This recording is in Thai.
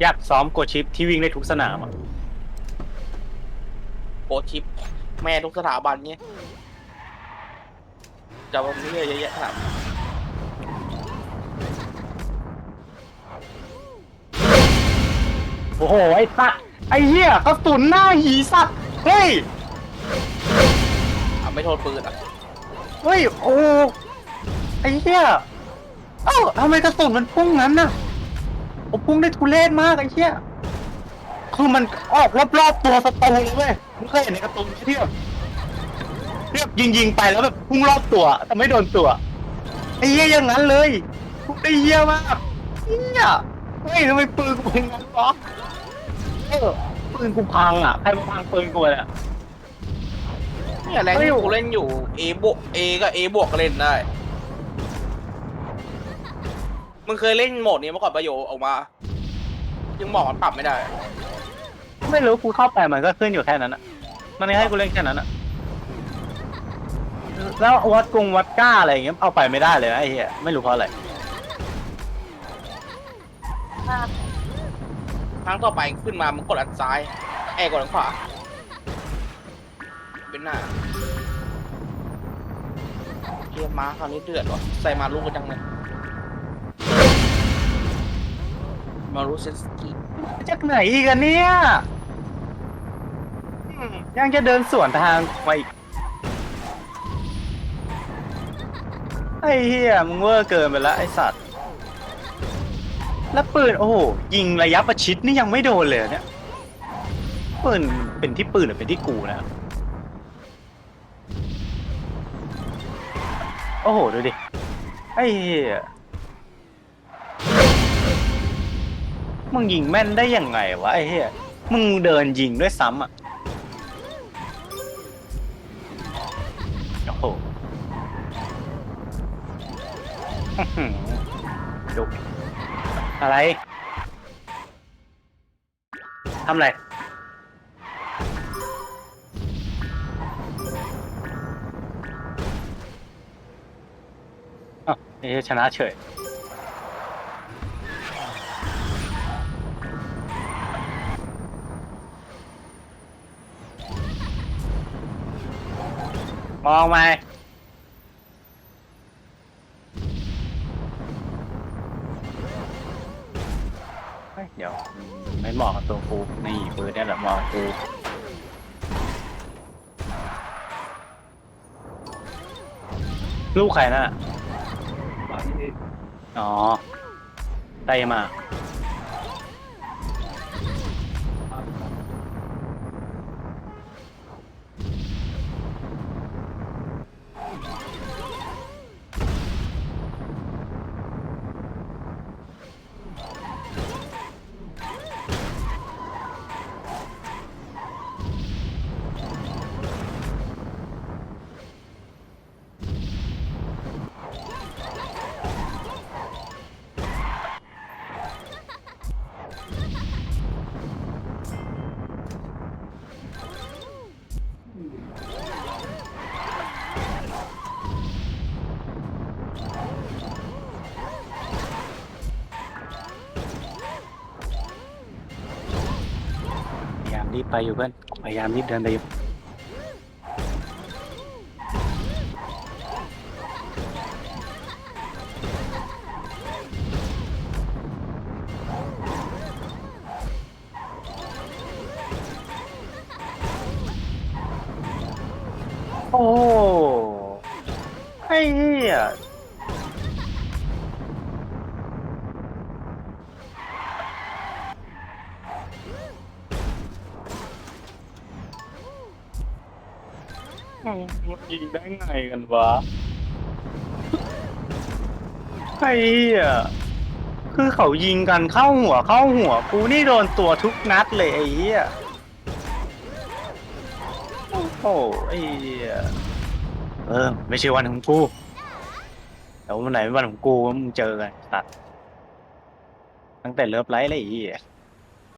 อยากซ้อมกดชิปที่วิ่งได้ทุกสนามอะโปรชิป แม่ทุกสถาบันเนี้ยจะมันมีเยอะแยะขนาดนั้นโอ้โห ไอ้สัตว์ไอ้เหี้ยกระสุนหน้าหีสัตว์ เฮ้ย อะไม่โทษปืนอะเฮ้ย โอ้ ไอ้เหี้ย เอ้าทำไมกระสุนมันพุ่งนั้นน่ะ โอ้พุ่งได้ทุเรศมากไอ้เหี้ยคือมันออกรอบๆตัวศัตรูเลยเว้ยมึงเคยเห็นในการ์ตูนไหมที่แบบที่แบบยิงๆไปแล้วแบบพุ่งรอบตัว แต่ไม่โดนตัวไอ้เหี้ยอย่างนั้นเลยพุ่งได้เหี้ยมากเหี้ยเฮ้ยทำไมปืนกูเป็นงั้นวะเออปืนกูพังอะใครมาพังปืนกูเนี่ย เนี่ยแรงเฮ้ยที่กูเล่นอยู่ A บวก A ก็ A บวกก็เล่นได้ มึงเคยเล่นโหมดนี้มาก่อนประโยชน์ออกมา ยังบอกมันปรับไม่ได้ ไม่รู้กูเข้าไปมันก็ขึ้นอยู่แค่นั้นอะมันให้กูเล่นแค่นั้นอะแล้ววัดกรุงวัดก้าอะไรอย่างเงี้ยเอาไปไม่ได้เลยนะไอ้เหี้ยไม่รู้เพราะอะไรครั้งต่อไปขึ้นมามึงกดอันซ้ายแอร์กดอันขวา เป็นหน้าเกียร์ม้าคราวนี้เดือดว่ะใส่มาลูกกันจังเลย มารู้เซนสกีจากไหนอีกอะเนี่ยอืมยังจะเดินสวนทางมาอีกไอ้เหี้ยมึงเวอร์เกินไปแล้วไอ้สัตว์ แล้วปืนโอ้โหยิงระยะประชิดนี่ยังไม่โดนเลยอะเนี่ยปืนเป็นที่ปืนหรือเป็นที่กูนะ โอ้โห ดูดิ ไอ้เหี้ย มึงยิงแม่นได้ยังไงวะไอ้เหี้ย มึงเดินยิงด้วยซ้ำอะ โอ้โหอื้อหือดุอะไร ทำอะไร อ้าวไอ้เหี้ยชนะเฉย มองไหมเฮ้ยเดี๋ยวไม่เหมาะกับตัวกูนี่ปืนเนี่ยแหละเหมาะกับกูลูกใครน่ะ อ๋อได้มา รีบไปอยู่เพื่อนพยายามรีบเดินไปอยู่โอ้ไอ้เหี้ย ยิงได้ไงกันวะไอ้เหี้ยคือเขายิงกันเข้าหัวเข้าหัว กูนี่โดนตัวทุกนัดเลยไอ้เหี้ยโอ้โหไอ้เหี้ยเออ ไม่ใช่วันของกูแต่ว่าวันไหนเป็นวันของกูมึงเจอกันตัด ตั้งแต่เลิฟไลท์เลยไอ้เหี้ย